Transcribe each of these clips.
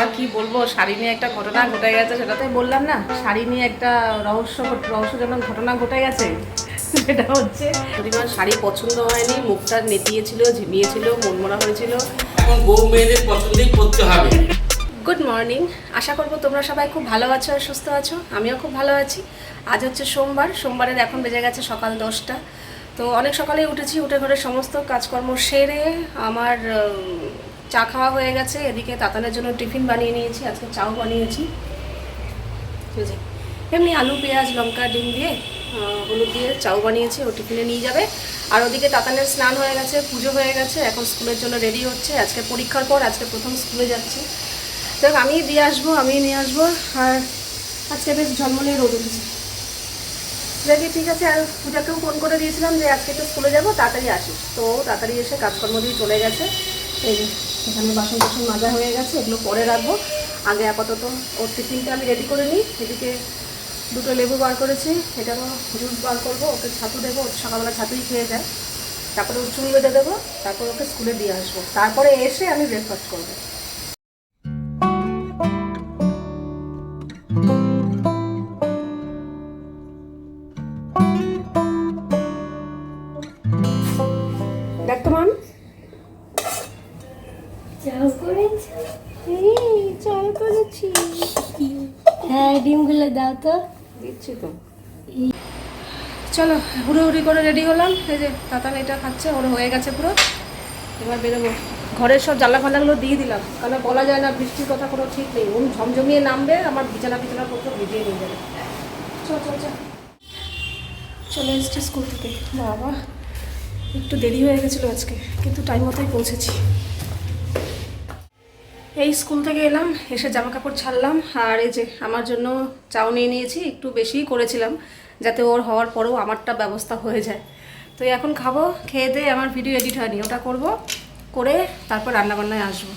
আর কি বলব শাড়ি নিয়ে একটা ঘটনা ঘটে গেছে সেটাতে বললাম না। শাড়ি নিয়ে একটা রহস্য রহস্যজনক ঘটনা ঘটে গেছে সেটা হচ্ছে পরিমাণ শাড়ি পছন্দ হয়নি মুখটা নেতিয়েছিল ঝিমিয়েছিল মনমরা হয়েছিল। এখন বউ মেয়েদের পছন্দই করতে হবে। গুড মর্নিং আশা করব তোমরা সবাই খুব ভালো আছো আর সুস্থ আছো। আমিও খুব ভালো আছি। আজ হচ্ছে সোমবার। সোমবারের এখন বেজে গেছে সকাল দশটা। তো অনেক সকালে উঠেছি উঠে ঘরে সমস্ত কাজকর্ম সেরে আমার চা খাওয়া হয়ে গেছে, এদিকে তাতানের জন্য টিফিন বানিয়ে নিয়েছি, আজকে চাও বানিয়েছি। এমনি আলু, পেঁয়াজ, লঙ্কা, ডিম দিয়ে হলুদ দিয়ে চাউ বানিয়েছি, ও টিফিনে নিয়ে যাবে। আর ওদিকে তাতানের স্নান হয়ে গেছে, পুজো হয়ে গেছে, এখন স্কুলের জন্য রেডি হচ্ছে। আজকে পরীক্ষার পর, আজকে প্রথম স্কুলে যাচ্ছে। দেখ, আমি দিয়ে আসব, আমি নিয়ে আসব, আর আজকে বেশ ঝলমলে রোদ উঠেছে। দেখি, ঠিক আছে, আর পূজাকেও ফোন করে দিয়েছিলাম যে আজকে তো স্কুলে যাব, তাড়াতাড়ি আসিস। তো তাড়াতাড়ি এসে কাজকর্ম দিয়ে চলে গেছে। এই এখানে বাসন বাসন মাজা হয়ে গেছে, এগুলো পরে রাখব। আগে আপাতত ওর টিফিনটা আমি রেডি করে নিই। এদিকে দুটো লেবু বার করেছি, এটারও জুস বার করব, ওকে ছাতু দেবো ওর সকালবেলা ছাতুই খেয়ে যায়। তারপরে ওর চুল বেঁধে দেবো, তারপর ওকে স্কুলে দিয়ে আসব। তারপরে এসে আমি ব্রেকফাস্ট করব। তো দিচ্ছি তো। চলো হুড়ো হুড়ি করে রেডি হলাম। এই যে তাতান এটা খাচ্ছে ওর হয়ে গেছে পুরো। এবার বেরোবো। ঘরের সব জ্বালা ফালাগুলো দিয়ে দিলাম কারণ বলা যায় না বৃষ্টির কথা কোনো ঠিক নেই। ওম ঝমঝমিয়ে নামবে আমার বিছানা বিছানা পত্র ভিজিয়ে নিয়ে যাবে। চল চল চল। চলে এসেছি স্কুল থেকে। বাবা একটু দেরি হয়ে গেছিল আজকে কিন্তু টাইম মতোই পৌঁছেছি। এই স্কুল থেকে এলাম, এসে জামা কাপড় ছাড়লাম আর এই যে আমার জন্য চাও নিয়ে নিয়েছি, একটু বেশিই করেছিলাম যাতে ওর হওয়ার পরেও আমারটা ব্যবস্থা হয়ে যায়। তো এখন খাব, খেয়ে দিয়ে আমার ভিডিও এডিট হয়নি, ওটা করব, করে তারপর রান্নাবান্নায় আসব।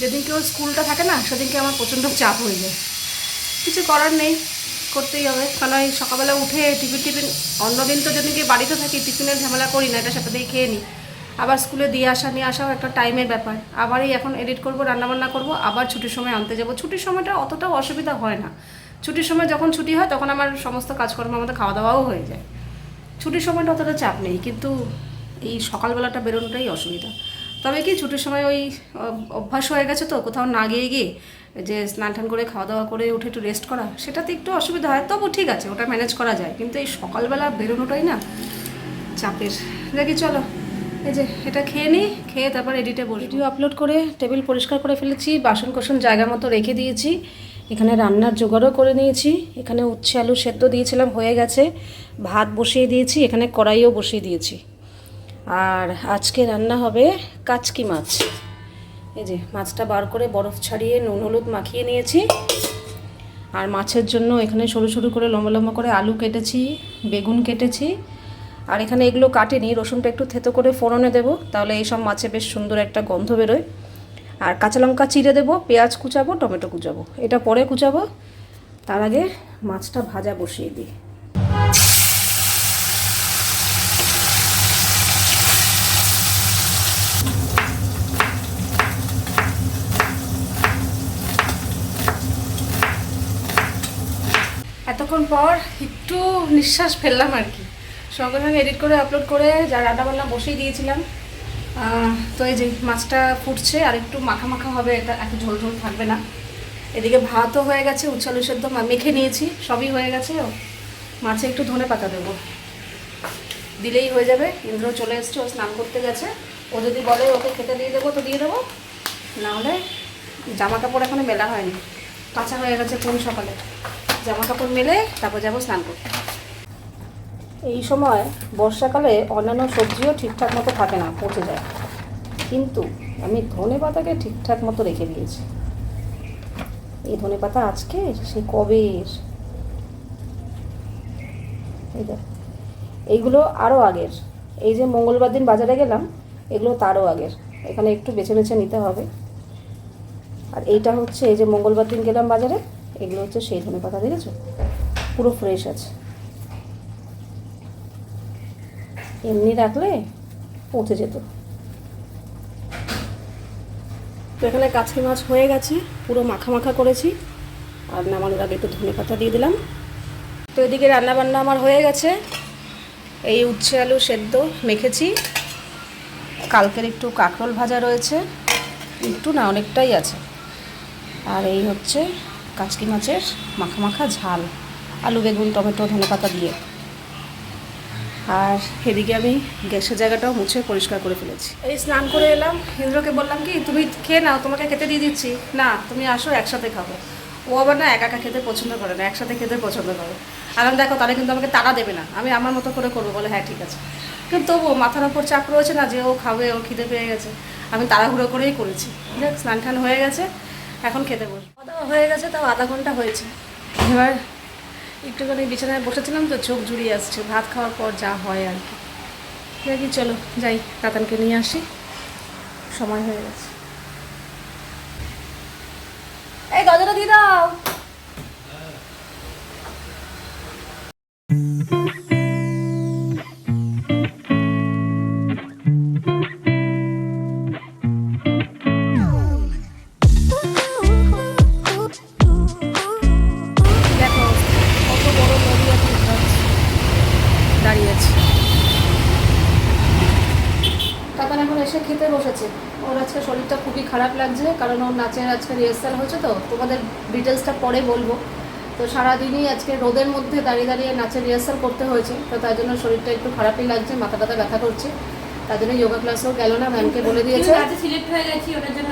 যেদিনকে ওর স্কুলটা থাকে না, সেদিনকে আমার প্রচণ্ড চাপ হয়ে যায়। কিছু করার নেই, করতেই হবে। কারণ ওই সকালবেলা উঠে টিফিন টিফিন অন্যদিন তো যেদিনকে বাড়িতে থাকি, টিফিনের ঝামেলা করি না, এটা সাথে দিয়ে খেয়ে নিই। আবার স্কুলে দিয়ে আসা, নিয়ে আসাও একটা টাইমের ব্যাপার। আবার এই এখন এডিট করব, রান্নাবান্না করব, আবার ছুটির সময় আনতে যাব। ছুটির সময়টা অতটাও অসুবিধা হয় না। ছুটির সময় যখন ছুটি হয়, তখন আমার সমস্ত কাজকর্ম, আমাদের খাওয়া দাওয়াও হয়ে যায়। ছুটির সময়টা অতটা চাপ নেই, কিন্তু এই সকালবেলাটা বেরোনোটাই অসুবিধা। তবে কি, ছুটির সময় ওই অভ্যাস হয়ে গেছে তো, কোথাও না গিয়ে গিয়ে যে স্নান টান করে খাওয়া দাওয়া করে উঠে একটু রেস্ট করা, সেটাতে একটু অসুবিধা হয়। তবু ঠিক আছে, ওটা ম্যানেজ করা যায়। কিন্তু এই সকালবেলা বেরোনোটাই না, চাপের। দেখি, চলো। এই যে, এটা খেয়ে নিই খেয়ে তারপর এডিটে বসি ভিডিও আপলোড করে টেবিল পরিষ্কার করে ফেলেছি বাসন কোসন জায়গা মতো রেখে দিয়েছি। এখানে রান্নার জোগাড়ও করে নিয়েছি। এখানে উচ্ছে, আলু সেদ্ধ দিয়েছিলাম, হয়ে গেছে। ভাত বসিয়ে দিয়েছি, এখানে কড়াইও বসিয়ে দিয়েছি। আর আজকে রান্না হবে কাচকি মাছ। এই যে, মাছটা বার করে বরফ ছাড়িয়ে নুন, হলুদ মাখিয়ে নিয়েছি। আর মাছের জন্য এখানে সরু সরু করে লম্বা লম্বা করে আলু কেটেছি, বেগুন কেটেছি। আর এখানে এগুলো কাটেনি, রসুনটা একটু থেতো করে ফোড়নে দেবো, তাহলে এই সব মাছে বেশ সুন্দর একটা গন্ধ বেরোয়। আর কাঁচা লঙ্কা চিড়ে দেবো, পেঁয়াজ কুচাবো, টমেটো কুচাবো, এটা পরে কুচাবো, তার আগে মাছটা ভাজা বসিয়ে দিই। এতক্ষণ পর একটু নিঃশ্বাস ফেললাম আর কি। সঙ্গে সঙ্গে এডিট করে আপলোড করে যা রান্না রান্নাবান্না বসিয়ে দিয়েছিলাম। তো এই যে মাছটা ফুটছে, আর একটু মাখা মাখা হবে, এটা এত ঝোল ঝোল থাকবে না। এদিকে ভাতও হয়ে গেছে, উচ্ছালু সেদ্ধ মেখে নিয়েছি, সবই হয়ে গেছে। মাছে একটু ধনে পাতা দেবো। দিলেই হয়ে যাবে, ইন্দ্র চলে এসছে, ও স্নান করতে গেছে। ও যদি বলে ওকে খেতে দিয়ে দেবো, তো দিয়ে দেবো। নাহলে জামা কাপড় এখনও মেলা হয়নি। কাঁচা হয়ে গেছে কোন সকালে। জামা কাপড় মেলে, তারপর যাব স্নান করতে। এই সময় বর্ষাকালে অন্যান্য সবজিও ঠিকঠাক মতো থাকে না, পচে যায়। কিন্তু আমি ধনে পাতাকে ঠিকঠাক মতো রেখে দিয়েছি। এই ধনে পাতা আজকে সেই কবে? এই এইগুলো আরও আগের। এই যে মঙ্গলবার দিন বাজারে গেলাম, এগুলো তারও আগের। এখানে একটু বেছে বেছে নিতে হবে। আর এইটা হচ্ছে এই যে মঙ্গলবার দিন গেলাম বাজারে, এগুলো হচ্ছে সেই ধনে পাতা, দেখেছ? পুরো ফ্রেশ আছে। এমনি রাখলে পচে যেত। তো এখানে কাছে মাছ হয়ে গেছে, পুরো মাখা মাখা করেছি। আর নামানোর আগে একটু ধনে পাতা দিয়ে দিলাম। তো এদিকে রান্না বান্না আমার হয়ে গেছে। এই উচ্ছে আলু সেদ্ধ মেখেছি। কালকের একটু কাঁকরোল ভাজা রয়েছে, একটু না অনেকটাই আছে। আর এই হচ্ছে কাচকি মাছের মাখা মাখা ঝাল। আলু, বেগুন, টমেটো, ধনে পাতা দিয়ে। আর এদিকে আমি গ্যাসের জায়গাটাও মুছে পরিষ্কার করে ফেলেছি। এই স্নান করে এলাম, ইন্দ্রকে বললাম কি, তুমি খেয়ে নাও, তোমাকে খেতে দিয়ে দিচ্ছি। না, তুমি আসো, একসাথে খাব। ও আবার না একা একা খেতে পছন্দ করে না, একসাথে খেতে পছন্দ করে। আর আমি দেখো তাহলে কিন্তু আমাকে তাড়া দেবে না। আমি আমার মতো করে করব বলে হ্যাঁ ঠিক আছে। কিন্তু তবুও মাথার ওপর চাপ রয়েছে না যে ও খাবে, ও খিদে পেয়ে গেছে। আমি তাড়াহুড়ো করেই করেছি। দেখ স্নান টান হয়ে গেছে, এখন খেতে বসবো। হয়ে গেছে, তাও আধা ঘণ্টা হয়েছে। এবার একটুখানি বিছানায় বসেছিলাম তো, চোখ জুড়িয়ে আসছে। ভাত খাওয়ার পর যা হয় আর কি। দেখি, চলো, যাই কাতানকে নিয়ে আসি। সময় হয়ে গেছে। এই গজাটা দিয়ে দাও। লাগছে কারণ ওর নাচের আজকে রিহার্সাল হয়েছে তো তোমাদের ডিটেলসটা পরে বলব। তো সারাদিনই আজকে রোদের মধ্যে দাঁড়িয়ে দাঁড়িয়ে নাচের রিহার্সাল করতে হয়েছে তো তার জন্য শরীরটা একটু খারাপই লাগছে মাথা টাথা ব্যথা করছে। তার জন্য যোগা ক্লাসও গেল না ম্যামকে বলে দিয়েছে।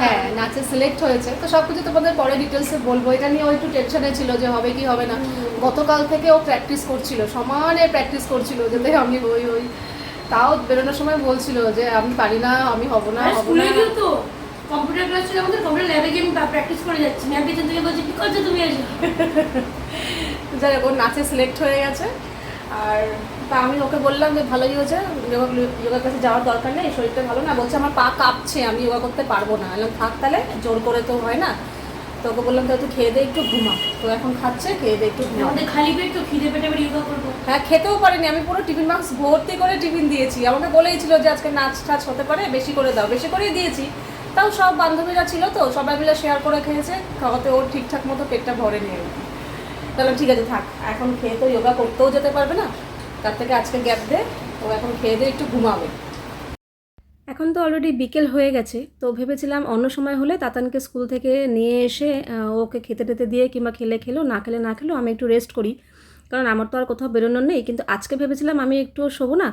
হয়ে নাচে সিলেক্ট হয়েছে। তো সব কিছু তোমাদের পরে ডিটেলসে বলব। এটা নিয়ে ও একটু টেনশনে ছিল যে হবে কি হবে না। গতকাল থেকে ও প্র্যাকটিস করছিল সমানে প্র্যাকটিস করছিল যাতে আমি হই ওই। তাও বেরোনোর সময় বলছিল যে আমি পারি না আমি হব না হব না। কম্পিউটার ক্লাস ছিল আমাদের কম্পিউটার ল্যাবে গিয়ে আমি প্র্যাকটিস করে যাচ্ছি। ম্যাম পিছন থেকে বলছে কি করছ তুমি এসে? যাই ওর নাচে সিলেক্ট হয়ে গেছে। আর তা আমি ওকে বললাম যে ভালোই হয়েছে যোগা যোগা ক্লাসে যাওয়ার দরকার নেই শরীরটা ভালো না। বলছে আমার পা কাঁপছে আমি যোগা করতে পারব না। এলাম থাক তাহলে জোর করে তো হয় না। তো ওকে বললাম তুই খেয়ে দে একটু ঘুমা। তো এখন খাচ্ছে খেয়ে দে একটু ঘুমা। আমাদের খালি পেট তো খিদে পেটে আবার ইয়োগা করব। হ্যাঁ খেতেও পারিনি আমি পুরো টিফিন বক্স ভর্তি করে টিফিন দিয়েছি। আমাকে বলেই ছিল যে আজকে নাচ টাচ হতে পারে বেশি করে দাও বেশি করেই দিয়েছি। তাও সব বান্ধবীরা ছিল তো, সবাই মিলে শেয়ার করে খেয়েছে, খাওয়াতে ওর ঠিকঠাক মতো পেটটা ভরে নিয়ে তাহলে ঠিক আছে, থাক, এখন খেয়ে তো যোগা করতেও যেতে পারবে না, তার থেকে আজকে গ্যাপ দে, ও এখন খেয়ে দিয়ে একটু ঘুমাবে। এখন তো অলরেডি বিকেল হয়ে গেছে, তো ভেবেছিলাম অন্য সময় হলে তাতানকে স্কুল থেকে নিয়ে এসে ওকে খেতে টেতে দিয়ে কিংবা খেলে খেলো, না খেলে না খেলো, আমি একটু রেস্ট করি। কারণ আমার তো আর কোথাও বেরোনোর নেই। কিন্তু আজকে ভেবেছিলাম আমি একটু শোবো না,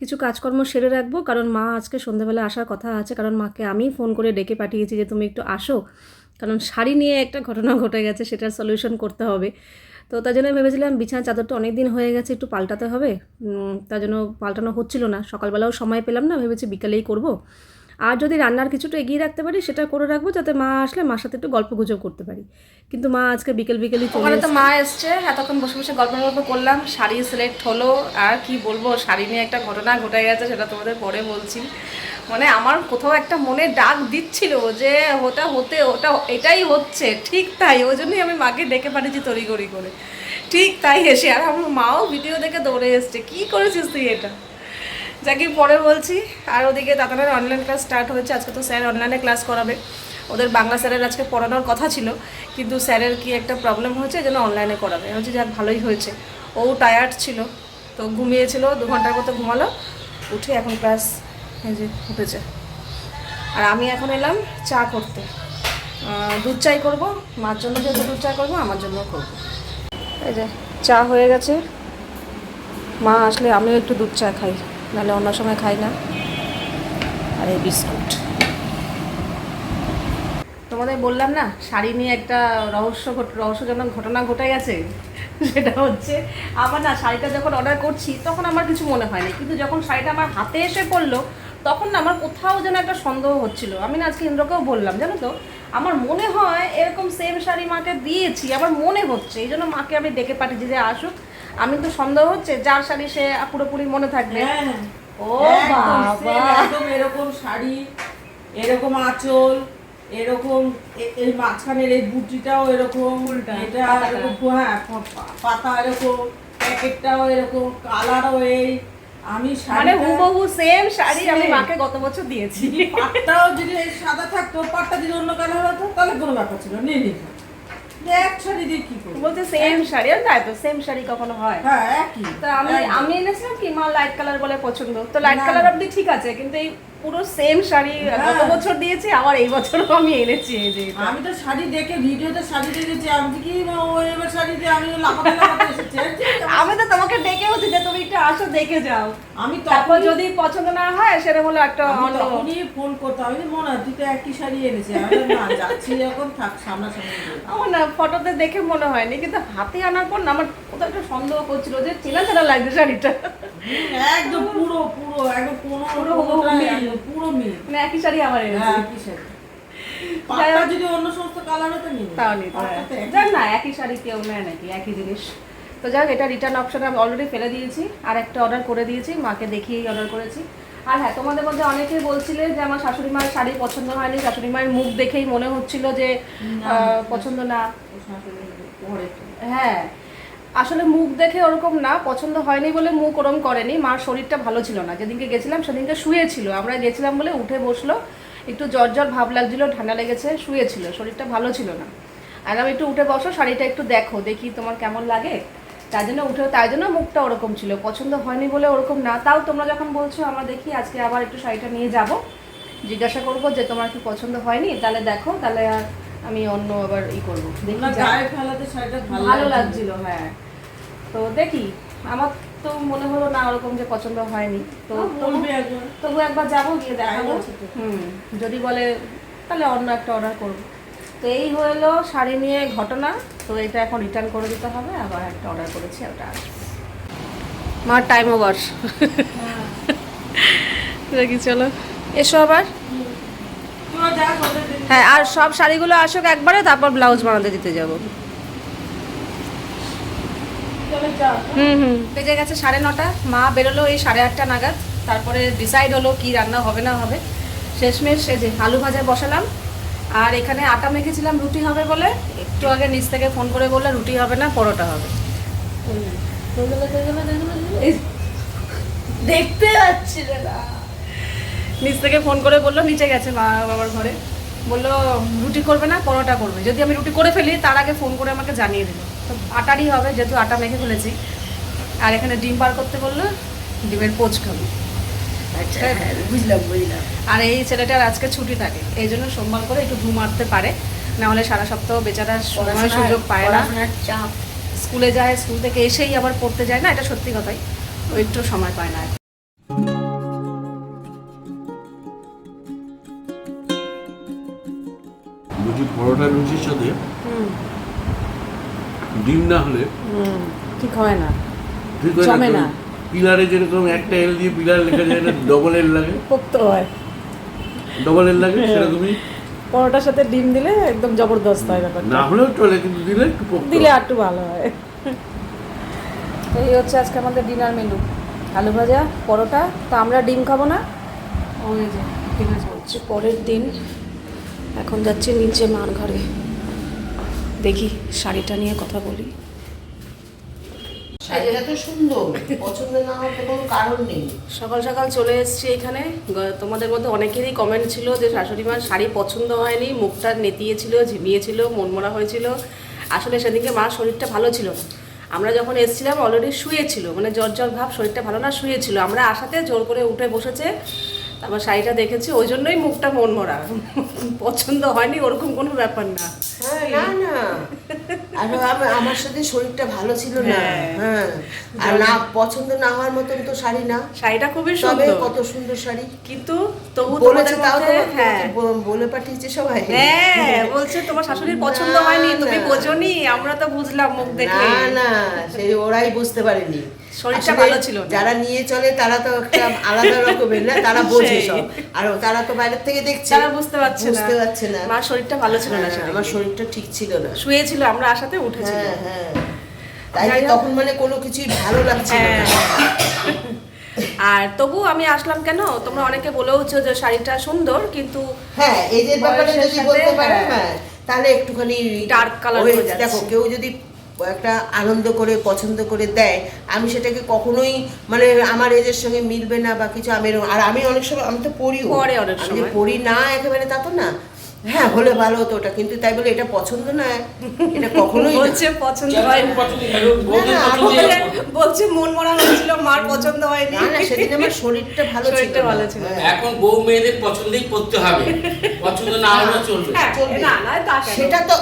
কিছু কাজকর্ম সেরে রাখব। কারণ মা আজকে সন্ধ্যাবেলা আসার কথা আছে, কারণ মাকে আমি ফোন করে ডেকে পাঠিয়েছি যে, তুমি একটু আসো। কারণ শাড়ি নিয়ে একটা ঘটনা ঘটে গেছে, সেটার সলিউশন করতে হবে। তো তার জন্য ভেবেছিলাম বিছানার চাদরটা অনেক দিন হয়ে গেছে, একটু পাল্টাতে হবে। তার জন্য পাল্টানো হচ্ছিল না। সকালবেলাও সময় পেলাম না, ভেবেছি বিকালেই করব। আর যদি রান্নার কিছুটা এগিয়ে রাখতে পারি সেটা করে রাখব যাতে মা আসলে মার সাথে একটু গল্প গুজব করতে পারি। কিন্তু মা আজকে বিকেল বিকেলই চলে তো মা এসছে এতক্ষণ বসে বসে গল্প গল্প করলাম শাড়ি সিলেক্ট হলো আর কি বলব শাড়ি নিয়ে একটা ঘটনা ঘটে গেছে সেটা তোমাদের পরে বলছি। মানে আমার কোথাও একটা মনে ডাক দিচ্ছিল যে ওটা হতে ওটা এটাই হচ্ছে। ঠিক তাই ওই জন্যই আমি মাকে ডেকে পাঠিয়েছি তড়িঘড়ি করে। ঠিক তাই এসে আর আমার মাও ভিডিও দেখে দৌড়ে এসছে। কি করেছিস তুই এটা? যাকে পরে বলছি, আর ওদিকে দাদানের অনলাইন ক্লাস স্টার্ট হয়েছে, আজকে তো স্যার অনলাইনে ক্লাস করাবে। ওদের বাংলা স্যারের আজকে পড়ানোর কথা ছিল, কিন্তু স্যারের কি একটা প্রবলেম হয়েছে যেন অনলাইনে করাবে? হচ্ছে যাক, ভালোই হয়েছে। ও টায়ার্ড ছিল, তো ঘুমিয়েছিল, দু ঘণ্টার মতো ঘুমালো, উঠে এখন ক্লাস যে উঠেছে। আর আমি এখন এলাম চা করতে। দুধ চাই করব, মার জন্য যেহেতু দুধ চা করব, আমার জন্য করব। এই যে, চা হয়ে গেছে। মা আসলে আমিও একটু দুধ চা খাই। নাহলে অন্য সময় খাই না। আর এই বিস্কুট। তোমাদের বললাম না, শাড়ি নিয়ে একটা রহস্য রহস্যজনক ঘটনা ঘটে গেছে। সেটা হচ্ছে আমার না, শাড়িটা যখন অর্ডার করছি, তখন আমার কিছু মনে হয়নি। কিন্তু যখন শাড়িটা আমার হাতে এসে পড়ল, তখন না আমার কোথাও যেন একটা সন্দেহ হচ্ছিল। আমি না আজকে ইন্দ্রকেও বললাম, জানো তো, আমার মনে হয় এরকম সেম শাড়ি মাকে দিয়েছি, আমার মনে হচ্ছে, এই জন্য মাকে আমি ডেকে পাঠিয়েছি যে আসুক আমি তো সন্দেহ হচ্ছে যার শাড়ি সে পুরোপুরি মনে থাকবে। হ্যাঁ ও একদম বাবা। একদম এরকম শাড়ি এরকম আঁচল এরকম এই মাঝখানের এই বুটিটাও এরকম এটা। এরকম হ্যাঁ পাতা এরকম প্যাকেটটাও এরকম কালারও এই। আমি মানে হুবহু সেম শাড়ি আমি. মাকে গত বছর দিয়েছি। পাটটাও যদি সাদা থাকতো পাটটা যদি অন্য কালার হতো তাহলে কোনো ব্যাপার ছিল নিয়ে নিতাম এক শাড়ি দিয়ে কি করব? বলছে সেম শাড়ি আর তাই তো সেম শাড়ি কখনো হয়। হ্যাঁ একই। তো আমি আমি এনেছিলাম কি মা লাইট কালার বলে পছন্দ। তো লাইট কালার আপনি ঠিক আছে কিন্তু এই পুরো সেম শাড়ি হ্যাঁ। গত বছর দিয়েছি আবার এই বছরও আমি এনেছি এই যে আমি তো শাড়ি দেখে ভিডিওতে শাড়ি দেখেছি আমি কি ও এবার শাড়ি দিয়ে আমি লাফাতে লাফাতে এসেছি। আমি তো তোমাকে ডেকেওছি যে তুমি একটু আসো দেখে যাও। আমি তারপর যদি পছন্দ না হয় সেটা হলো একটা অন্য তখনই ফোন করতাম আমি মনে হয় তুই তো একই শাড়ি এনেছি। আমি না যাচ্ছি যখন থাক সামনাসামনি। আমার না ফটোতে দেখে মনে হয়নি কিন্তু হাতে আনার পর না আমার কোথাও একটা সন্দেহ করছিল যে চেনা চেনা লাগছে শাড়িটা। একদম পুরো পুরো একদম কোনো পুরো। পুরো মিল মানে একই শাড়ি আমার এনেছি। হ্যাঁ একই শাড়ি। যদি অন্য সমস্ত কালার হতো নিয়ে তাও নিতে হয়। একই। যাক না একই শাড়ি কেউ নেয় নাকি একই জিনিস। তো যাক এটা রিটার্ন অপশন আমি অলরেডি ফেলে দিয়েছি আর একটা অর্ডার করে দিয়েছি মাকে দেখিয়েই অর্ডার করেছি। আর হ্যাঁ তোমাদের মধ্যে অনেকেই বলছিলে যে আমার শাশুড়ি মায়ের শাড়ি পছন্দ হয়নি শাশুড়ি মায়ের মুখ দেখেই মনে হচ্ছিল যে পছন্দ না। হ্যাঁ আসলে মুখ দেখে ওরকম না, পছন্দ হয়নি বলে মুখ ওরম করেনি, মার শরীরটা ভালো ছিল না। যেদিনকে গেছিলাম সেদিনকে শুয়েছিল, আমরা গেছিলাম বলে উঠে বসল, একটু জ্বর জ্বর ভাব লাগছিল, ঠান্ডা লেগেছে, শুয়েছিল, শরীরটা ভালো ছিল না। আর আমি একটু উঠে বসো, শাড়িটা একটু দেখো, দেখি তোমার কেমন লাগে। তাই জন্য উঠে তাই জন্য মুখটা ওরকম ছিল, পছন্দ হয়নি বলে ওরকম না। তাও তোমরা যখন বলছো, আমরা দেখি আজকে আবার একটু শাড়িটা নিয়ে যাব। জিজ্ঞাসা করব যে তোমার কি পছন্দ হয়নি, তাহলে দেখো, তাহলে আর আমি অন্য আবার ই করব। ভালো লাগছিল। হ্যাঁ। তো দেখি আমার তো মনে হলো না ওরকম যে পছন্দ হয়নি। তো তবু একবার। যাব গিয়ে দেখাবো। হুম যদি বলে তাহলে অন্য একটা অর্ডার করব। তো এই হলো শাড়ি নিয়ে ঘটনা। তো এটা এখন রিটার্ন করে দিতে হবে আবার একটা অর্ডার করেছি ওটা মার টাইম ওভার দেখি চলো। এসো আবার। যা। হ্যাঁ আর সব শাড়িগুলো আসুক একবারে, তারপর ব্লাউজ বানাতে দিতে যাব। হুম হুম। বেজে গেছে সাড়ে নটা। মা বেরোলো এই সাড়ে আটটা নাগাদ। তারপরে ডিসাইড হলো কি রান্না হবে না হবে। শেষমেশ যে আলু ভাজা বসালাম। আর এখানে আটা মেখেছিলাম, রুটি হবে বলে। একটু আগে নিচ থেকে ফোন করে বললে, রুটি হবে না, পরোটা হবে। দেখতে পাচ্ছি না নিচ থেকে ফোন করে বলল, নিচে গেছে মা বাবার ঘরে। বলল রুটি করবে না পরোটা করবে। যদি আমি রুটি করে ফেলি তার আগে ফোন করে আমাকে জানিয়ে দিল। তো আটারই হবে যেহেতু আটা মেখে ফেলেছি। আর এখানে ডিম বার করতে বলল ডিমের পোচ খাব। আচ্ছা হ্যাঁ বুঝলাম বুঝলাম। আর এই ছেলেটার আজকে ছুটি থাকে এই জন্য সোমবার করে একটু ঘুম মারতে পারে। না হলে সারা সপ্তাহ বেচারা সময় সুযোগ পায় না। চাপ। স্কুলে যায় স্কুল থেকে এসেই আবার পড়তে যায় না এটা সত্যি কথাই। ও একটু সময় পায় না। লুচি পরোটা লুচির সাথে ডিম না হলে ঠিক হয় না। ঠিক হয় না। পিলারে যেরকম একটা এল দিয়ে পিলার লেখা যায় না ডবল এল লাগে। পোক্ত হয়। ডবল এল লাগে। সেরকমই। পরোটার সাথে ডিম দিলে একদম জবরদস্ত হয় ব্যাপারটা। না হলেও চলে কিন্তু দিলে একটু পোক্ত দিলে। আর একটু ভালো হয়। তো এই হচ্ছে আজকে আমাদের ডিনার মেনু। আলু ভাজা পরোটা তো আমরা ডিম খাব না। ওই যে ডিনার হচ্ছে পরের দিন এখন যাচ্ছি নিচে মার ঘরে। দেখি শাড়িটা নিয়ে কথা বলি। শাড়িটা তো সুন্দর পছন্দ না হওয়ার কোনো কারণ নেই। সকাল সকাল চলে এসেছি এখানে। তোমাদের মধ্যে অনেকেরই কমেন্ট ছিল যে শাশুড়ি মার শাড়ি পছন্দ হয়নি মুখটা নেতিয়েছিল ঝিমিয়েছিল মনমরা হয়েছিল। আসলে সেদিনকে মার শরীরটা ভালো ছিল না। আমরা যখন এসেছিলাম অলরেডি শুয়েছিল। মানে জ্বর জ্বর ভাব শরীরটা ভালো না শুয়েছিল। আমরা আসাতে জোর করে উঠে বসেছে। তারপর শাড়িটা দেখেছি ওই জন্যই মুখটা মনমরা পছন্দ হয়নি ওরকম কোনো ব্যাপার না। হ্যাঁ না না। আর আমার সাথে শরীরটা ভালো ছিল না। হ্যাঁ। আর না পছন্দ না হওয়ার মতন তো শাড়ি না। শাড়িটা খুবই সুন্দর। কত সুন্দর শাড়ি। কিন্তু তবু বলেছে তাও হ্যাঁ। বলে পাঠিয়েছে সবাই। হ্যাঁ বলছে তোমার শাশুড়ির পছন্দ হয়নি তুমি। বোঝনি আমরা তো বুঝলাম মুখ দেখে। না না সেই ওরাই বুঝতে পারেনি। শরীরটা ভালো ছিল যারা নিয়ে চলে তারা তো একটা আলাদা রকমের না তারা বোঝে সব। আর তারা তো বাইরের থেকে দেখছে। তারা বুঝতে পারছে না। বুঝতে পারছে না। মার শরীরটা ভালো ছিল না হ্যাঁ, আমার শরীরটা ঠিক ছিল না। শুয়েছিল আমরা আসাতে উঠেছিল। হ্যাঁ হ্যাঁ। তাই। তখন মানে কোনো কিছুই ভালো লাগছিল না। হ্যাঁ। আর তবু আমি আসলাম কেন? তোমরা অনেকে বলেওছো যে শাড়িটা সুন্দর কিন্তু হ্যাঁ এদের ব্যাপারে যদি বলতে পারে হ্যাঁ। হ্যাঁ তাহলে একটুখানি ডার্ক কালার হয়ে যাচ্ছে। দেখো কেউ যদি একটা আনন্দ করে পছন্দ করে দেয় আমি সেটাকে কখনোই মানে আমার এজের সঙ্গে মিলবে না বা কিছু আমি আর আমি অনেক সময় আমি তো পড়িও পরে অনেক সময়। পড়ি না একেবারে তা তো না হ্যাঁ হলে ভালো হতো ওটা কিন্তু তাই বলে এটা পছন্দ না এটা কখনোই। বলছে পছন্দ হয় হলো? হলো। বলছে মন মরা হয়েছিল মার পছন্দ হয়নি না না সেদিন আমার শরীরটা ভালো ছিল ভালো ছিল হ্যাঁ। এখন বউ মেয়েদের পছন্দই করতে হবে পছন্দ না হলেও চলবে হ্যাঁ, না না সেটা তো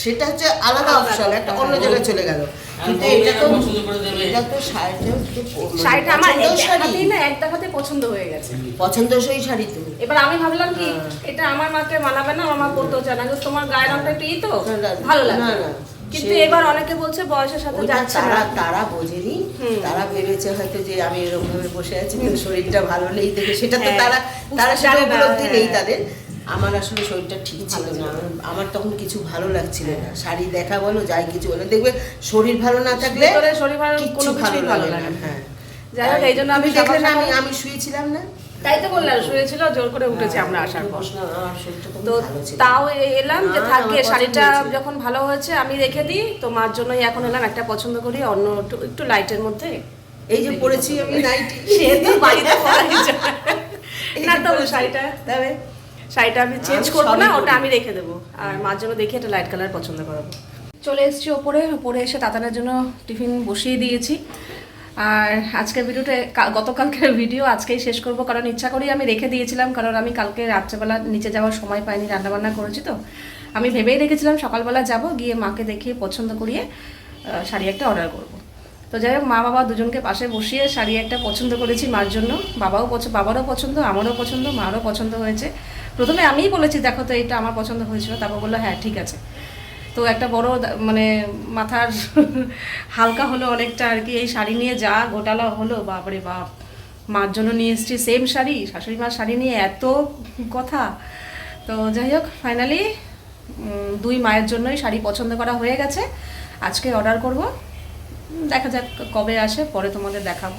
সেটা হচ্ছে আলাদা অপশন একটা হ্যাঁ। অন্য জায়গায় চলে গেল কিন্তু এটা তো। এটা তো শাড়িটা শাড়িটা আমার এক শাড়ি। দেখাতেই না এক দেখাতে পছন্দ হয়ে গেছে পছন্দসই শাড়ি তো এবার আমি ভাবলাম কি হ্যাঁ। এটা আমার মাকে মানাবে না আমার পড়তেও চায় না তোমার গায়ের রংটা একটু ই তো ভালো লাগে না, না, কিন্তু এবার অনেকে বলছে বয়সের সাথে যাচ্ছে তারা তারা বোঝেনি হুম। তারা ভেবেছে হয়তো যে আমি এরকম ভাবে বসে আছি কিন্তু শরীরটা ভালো নেই দেখে সেটা তো হ্যাঁ, তারা তারা সেটা উপলব্ধি হ্যাঁ। নেই তাদের আমার আসলে শরীরটা ঠিক ছিল না। আমার- তখন কিছু ভালো লাগছিল না। শাড়ি দেখা বলো যাই কিছু বলো। দেখবে শরীর ভালো না থাকলে শরীর ভালো কোনো কিছুই ভালো লাগে। হ্যাঁ। যাই হোক, এই জন্য আমি দেখলে না আমি আমি শুয়েছিলাম না? তাই তো বললাম শুয়েছিল জোর করে উঠেছি আমরা আসার পর। তো তাও এলাম যে পছন্দ শাড়িটা যখন ভালো হয়েছে আমি রেখে দিই। তো মার জন্যই এখন এলাম একটা পছন্দ করি অন্য একটু লাইটের মধ্যে এই যে পড়েছি আমি নাইটি সে তো বাড়িতে যায়। না তো শাড়িটা তবে শাড়িটা আমি চেঞ্জ করব না ওটা আমি রেখে দেবো। আর মার জন্য দেখি একটা লাইট কালার পছন্দ করাবো। চলে এসেছি ওপরে ওপরে এসে তাতানের জন্য টিফিন বসিয়ে দিয়েছি। আর আজকের ভিডিওটা গতকালকের ভিডিও আজকেই শেষ করব কারণ ইচ্ছা করেই আমি রেখে দিয়েছিলাম কারণ আমি কালকে রাত্রেবেলা নিচে যাওয়ার সময় পাইনি রান্নাবান্না করেছি তো। আমি ভেবেই রেখেছিলাম সকালবেলা যাব গিয়ে মাকে দেখিয়ে পছন্দ করিয়ে শাড়ি একটা অর্ডার করব। তো যাই হোক মা বাবা দুজনকে পাশে বসিয়ে শাড়ি একটা পছন্দ করেছি মার জন্য। বাবাও পছন্দ বাবারও পছন্দ আমারও পছন্দ মারও পছন্দ হয়েছে। প্রথমে আমিই বলেছি, দেখো তো এটা আমার পছন্দ হয়েছিল। তারপর বলল হ্যাঁ ঠিক আছে। তো একটা বড় মানে মাথার হালকা হলো অনেকটা আর কি, এই শাড়ি নিয়ে যা, গোটালা হলো, বাপরে বাপ। মার জন্য নিয়ে এসেছি সেম শাড়ি, শাশুড়ি মার শাড়ি নিয়ে এত কথা। তো যাই হোক ফাইনালি দুই মায়ের জন্যই শাড়ি পছন্দ করা হয়ে গেছে। আজকে অর্ডার করব। দেখা যাক কবে আসে, পরে তোমাদের দেখাবো।